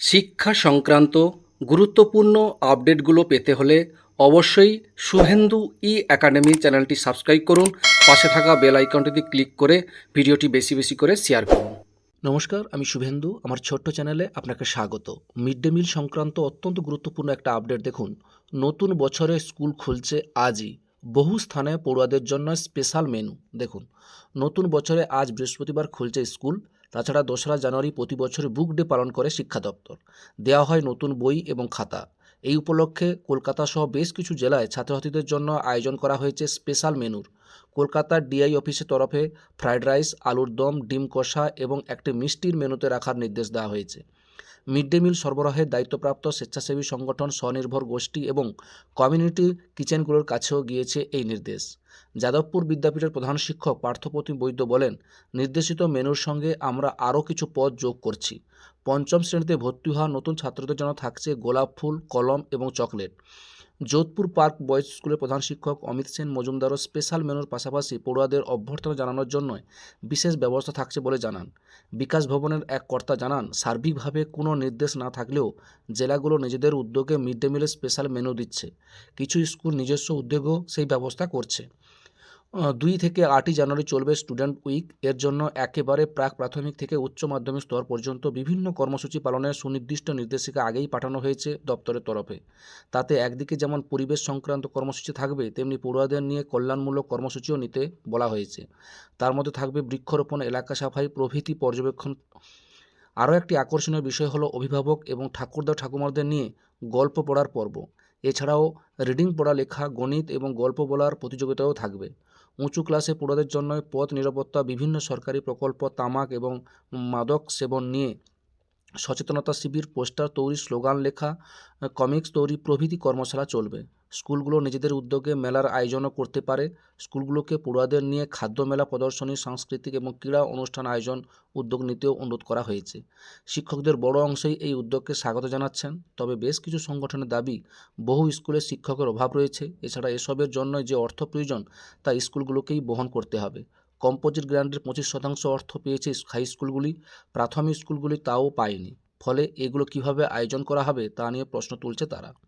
শিক্ষা সংক্রান্ত গুরুত্বপূর্ণ আপডেটগুলো পেতে হলে অবশ্যই শুভেন্দু ই একাডেমি চ্যানেলটি সাবস্ক্রাইব করুন। পাশে থাকা বেল আইকনটিতে ক্লিক করে ভিডিওটি বেশি বেশি করে শেয়ার করুন। নমস্কার, আমি শুভেন্দু। আমার ছোট্ট চ্যানেলে আপনাকে স্বাগত। মিড ডে মিল সংক্রান্ত অত্যন্ত গুরুত্বপূর্ণ একটা আপডেট দেখুন। নতুন বছরে স্কুল খুলছে আজই। বহু স্থানে পড়ুয়াদের জন্য স্পেশাল মেনু। দেখুন, নতুন বছরে আজ বৃহস্পতিবার খুলছে স্কুল। তাছাড়া দোসরা জানুয়ারি প্রতি বছর বুক ডে পালন করে শিক্ষা দপ্তর। দেওয়া হয় নতুন বই এবং খাতা। এই উপলক্ষে কলকাতা সহ বেশ কিছু জেলায় ছাত্রছাত্রীদের জন্য আয়োজন করা হয়েছে স্পেশাল মেনুর। কলকাতার ডিআই অফিসের তরফে ফ্রাইড রাইস, আলুর দম, ডিম কষা এবং একটি মিষ্টির মেনুতে রাখার নির্দেশ দেওয়া হয়েছে। মিড ডে মিল সরবরাহের দায়িত্বপ্রাপ্ত স্বেচ্ছাসেবী সংগঠন স্বনির্ভর গোষ্ঠী এবং কমিউনিটি কিচেনগুলোর কাছেও গিয়েছে এই নির্দেশ। যাদবপুর বিদ্যাপীঠের প্রধান শিক্ষক পার্থপ্রতিম বৈদ্য বলেন, নির্দেশিত মেনুর সঙ্গে আমরা আরও কিছু পদ যোগ করছি। পঞ্চম শ্রেণীতে ভর্তি হওয়া নতুন ছাত্রদের জন্য থাকছে গোলাপ ফুল, কলম এবং চকলেট। যোধপুর পার্ক বয়েজ স্কুলের প্রধান শিক্ষক অমিত সেন মজুমদারও স্পেশাল মেনুর পাশাপাশি পড়ুয়াদের অভ্যর্থনা জানানোর জন্য বিশেষ ব্যবস্থা থাকছে বলে জানান। বিকাশ ভবনের এক কর্তা জানান, সার্বিকভাবে কোনো নির্দেশ না থাকলেও জেলাগুলো নিজেদের উদ্যোগে মিড ডে মিলের স্পেশাল মেনু দিচ্ছে। কিছু স্কুল নিজস্ব উদ্যোগেও সেই ব্যবস্থা করছে। দুই থেকে আটই জানুয়ারি চলবে স্টুডেন্ট উইক। এর জন্য একেবারে প্রাক প্রাথমিক থেকে উচ্চ মাধ্যমিক স্তর পর্যন্ত বিভিন্ন কর্মসূচি পালনের সুনির্দিষ্ট নির্দেশিকা আগেই পাঠানো হয়েছে দপ্তরের তরফে। তাতে একদিকে যেমন পরিবেশ সংক্রান্ত কর্মসূচি থাকবে, তেমনি পড়ুয়াদের নিয়ে কল্যাণমূলক কর্মসূচিও নিতে বলা হয়েছে। তার মধ্যে থাকবে বৃক্ষরোপণ, এলাকা সাফাই, প্রভৃতি পর্যবেক্ষণ। আরও একটি আকর্ষণীয় বিষয় হলো অভিভাবক এবং ঠাকুরদা ঠাকুমাদের নিয়ে গল্প পড়ার পর্ব। এছাড়াও রিডিং পড়া লেখা, গণিত এবং গল্প বলার প্রতিযোগিতাও থাকবে। উঁচু ক্লাসে পড়ুয়াদের জন্য পথ নিরাপত্তা, বিভিন্ন সরকারি প্রকল্প, তামাক এবং মাদক সেবন নিয়ে সচেতনতা শিবির, পোস্টার তৈরি স্লোগান লেখা, কমিক্স তৈরি প্রভৃতি কর্মশালা চলবে। স্কুলগুলো নিজেদের উদ্যোগে মেলার আয়োজনও করতে পারে। স্কুলগুলোকে পড়ুয়াদের নিয়ে খাদ্য মেলা, প্রদর্শনী, সাংস্কৃতিক এবং ক্রীড়া অনুষ্ঠান আয়োজন, উদ্যোগ নিতেও অনুরোধ করা হয়েছে। শিক্ষকদের বড় অংশেই এই উদ্যোগকে স্বাগত জানাচ্ছেন। তবে বেশ কিছু সংগঠনের দাবি, বহু স্কুলে শিক্ষকের অভাব রয়েছে। এছাড়া এসবের জন্য যে অর্থ প্রয়োজন, তা স্কুলগুলোকেই বহন করতে হবে। কম্পোজিট গ্র্যান্ডের পঁচিশ শতাংশ অর্থ পেয়েছে হাই স্কুলগুলি, প্রাথমিক স্কুলগুলি তাও পায়নি। ফলে এগুলো কীভাবে আয়োজন করা হবে, তা নিয়ে প্রশ্ন তুলছে তারা।